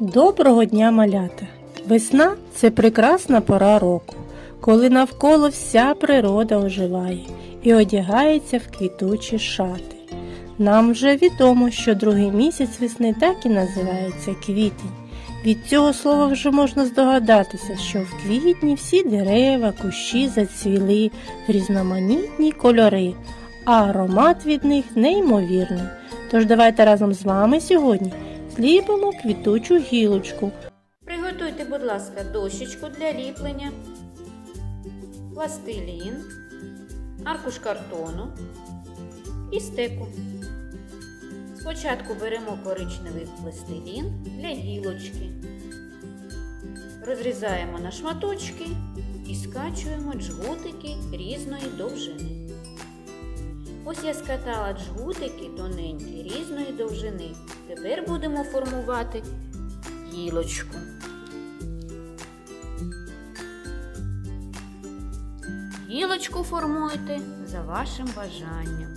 Доброго дня, малята! Весна це прекрасна пора року, коли навколо вся природа оживає і одягається в квітучі шати. Нам вже відомо, що другий місяць весни так і називається квітень. Від цього слова вже можна здогадатися, що в квітні всі дерева, кущі зацвіли в різноманітні кольори, а аромат від них неймовірний. Тож давайте разом з вами сьогодні зліпимо квітучу гілочку. Приготуйте, будь ласка, дощечку для ліплення, пластилін, аркуш картону і стеку. Спочатку беремо коричневий пластилін для гілочки. Розрізаємо на шматочки і скачуємо джгутики різної довжини. Ось я скатала джгутики тоненькі різної довжини. Тепер будемо формувати гілочку. Гілочку формуйте за вашим бажанням.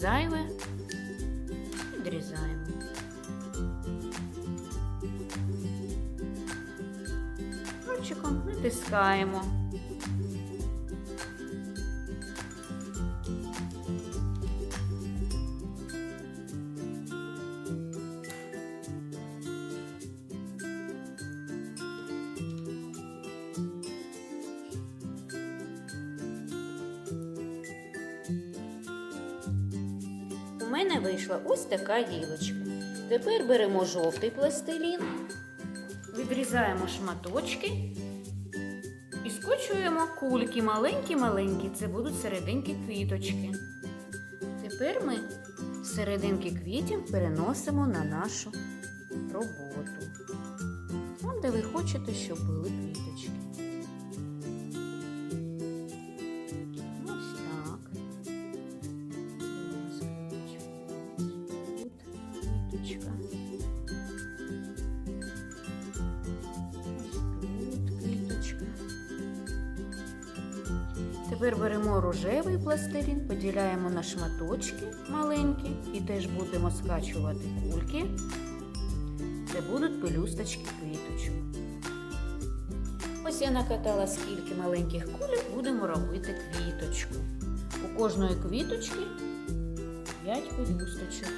Зайве відрізаємо. Пальчиком натискаємо. Мене вийшла ось така гілочка. Тепер беремо жовтий пластилін, відрізаємо шматочки і скочуємо кульки маленькі-маленькі. Це будуть серединки квіточки. Тепер ми серединки квітів переносимо на нашу роботу. Вон, де ви хочете, щоб були квіточки. Квіточка. Тепер беремо рожевий пластилін, поділяємо на шматочки маленькі і теж будемо скачувати кульки. Це будуть пелюсточки квіточок. Ось я накатала скільки маленьких кульок, будемо робити квіточку. У кожної квіточки 5 пелюсточок.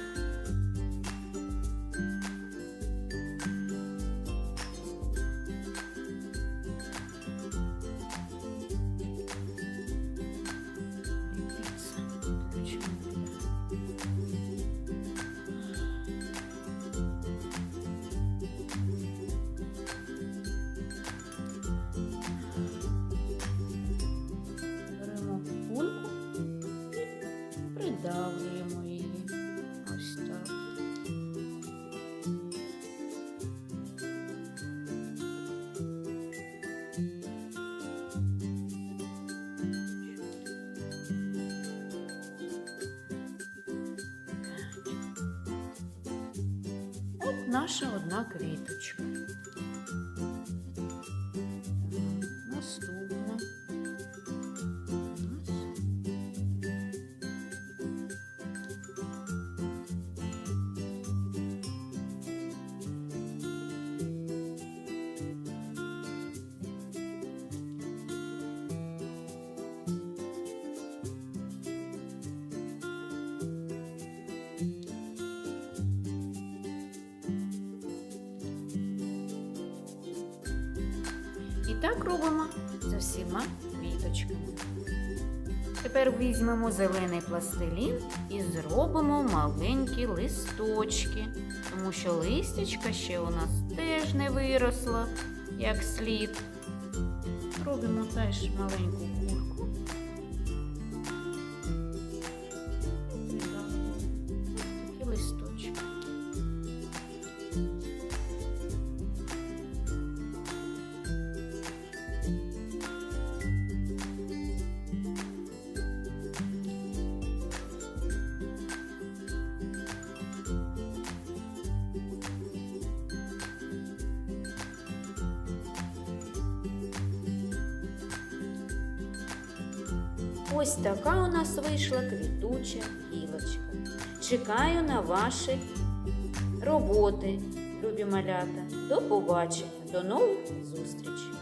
Наша одна квіточка. Так робимо за всіма квіточками. Тепер візьмемо зелений пластилін і зробимо маленькі листочки, тому що листячка ще у нас теж не виросла як слід. Робимо теж маленьку курку. Ось така у нас вийшла квітуча гілочка. Чекаю на ваші роботи, любі малята. До побачення, до нових зустрічей!